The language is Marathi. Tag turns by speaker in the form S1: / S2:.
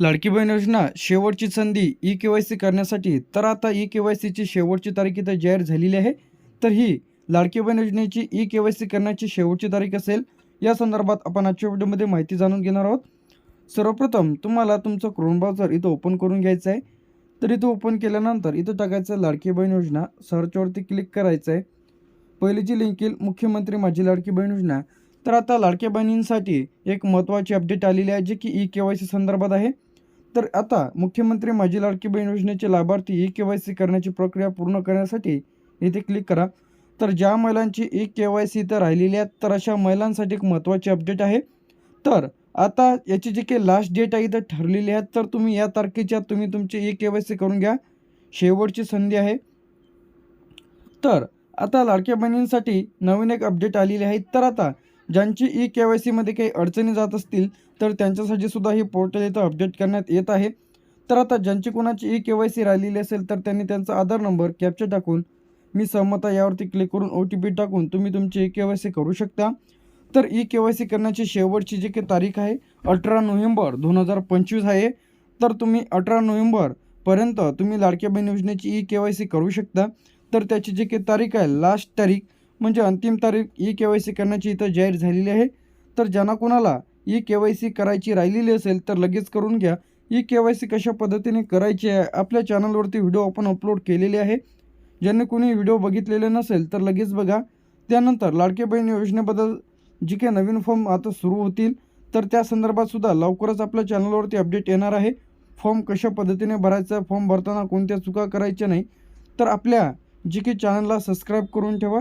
S1: लाडकी बहीण योजना शेवटची संधी ई के वाय सी करण्यासाठी तर आता ई के वाय सीची शेवटची तारीख इथं जाहीर झालेली आहे. तर ही लाडकी बहीण योजनेची ई के वाय सी करण्याची शेवटची तारीख असेल या संदर्भात आपण आजच्या व्हिडिओमध्ये माहिती जाणून घेणार आहोत. सर्वप्रथम तुम्हाला तुमचं क्रोम ब्राउझर इथं ओपन करून घ्यायचं आहे. तर इथं ओपन केल्यानंतर इथं टाकायचं लाडकी बहीण योजना सर्चवरती क्लिक करायचं आहे. पहिली जी लिंक येईल मुख्यमंत्री माझी लाडकी बहीण योजना. तर आता लाडक्या बहिणींसाठी एक महत्त्वाची अपडेट आलेली आहे जे की ई के वाय सी संदर्भात आहे. तर आता मुख्यमंत्री माझी लाडकी बहीण योजनेचे लाभार्थी ई के वाय सी करण्याची प्रक्रिया पूर्ण करण्यासाठी इथे क्लिक करा. तर ज्या महिलांची ई के वाय सी इथं राहिलेली आहेत तर अशा महिलांसाठी एक महत्त्वाची अपडेट आहे. तर आता याची जी काही लास्ट डेट आहे इथं ठरलेली आहे तर तुम्ही या तारखेच्या तुम्ही तुमची ई के वाय सी करून घ्या. शेवटची संधी आहे. तर आता लाडक्या बहिणींसाठी नवीन एक अपडेट आलेली आहे. तर आता ज्यांची ई के वाय सीमध्ये काही अडचणी जात असतील तर त्यांच्यासाठी सुद्धा ही पोर्टल इथं अपडेट करण्यात येत आहे. तर आता ज्यांची कोणाची ई के वाय सी राहिलेली असेल तर त्यांनी त्यांचा आधार नंबर कॅप्चर टाकून मी सहमता यावरती क्लिक करून ओ टी पी टाकून तुम्ही तुमची ई के वाय सी करू शकता. तर ई के वाय सी करण्याची शेवटची जी काही तारीख आहे अठरा नोव्हेंबर दोन हजार पंचवीस आहे. तर तुम्ही अठरा नोव्हेंबरपर्यंत तुम्ही लाडक्या बहीण योजनेची ई के वाय सी करू शकता. तर त्याची जी काही तारीख आहे लास्ट तारीख म्हणजे अंतिम तारीख ई के वाय सी करण्याची इथं जाहीर झालेली आहे. तर ज्यांना कोणाला ई के वाय सी करायची राहिलेली असेल तर लगेच करून घ्या. ई के वाय सी कशा पद्धतीने करायची आहे आपल्या चॅनलवरती व्हिडिओ आपण अपलोड केलेले आहे. ज्यांनी कोणी व्हिडिओ बघितलेले नसेल तर लगेच बघा. त्यानंतर लाडके बहीण योजनेबद्दल जी काही नवीन फॉर्म आता सुरू होतील तर त्या संदर्भातसुद्धा लवकरच आपल्या चॅनलवरती अपडेट येणार आहे. फॉर्म कशा पद्धतीने भरायचा फॉर्म भरताना कोणत्या चुका करायच्या नाही तर आपल्या जी काही चॅनलला सबस्क्राईब करून ठेवा.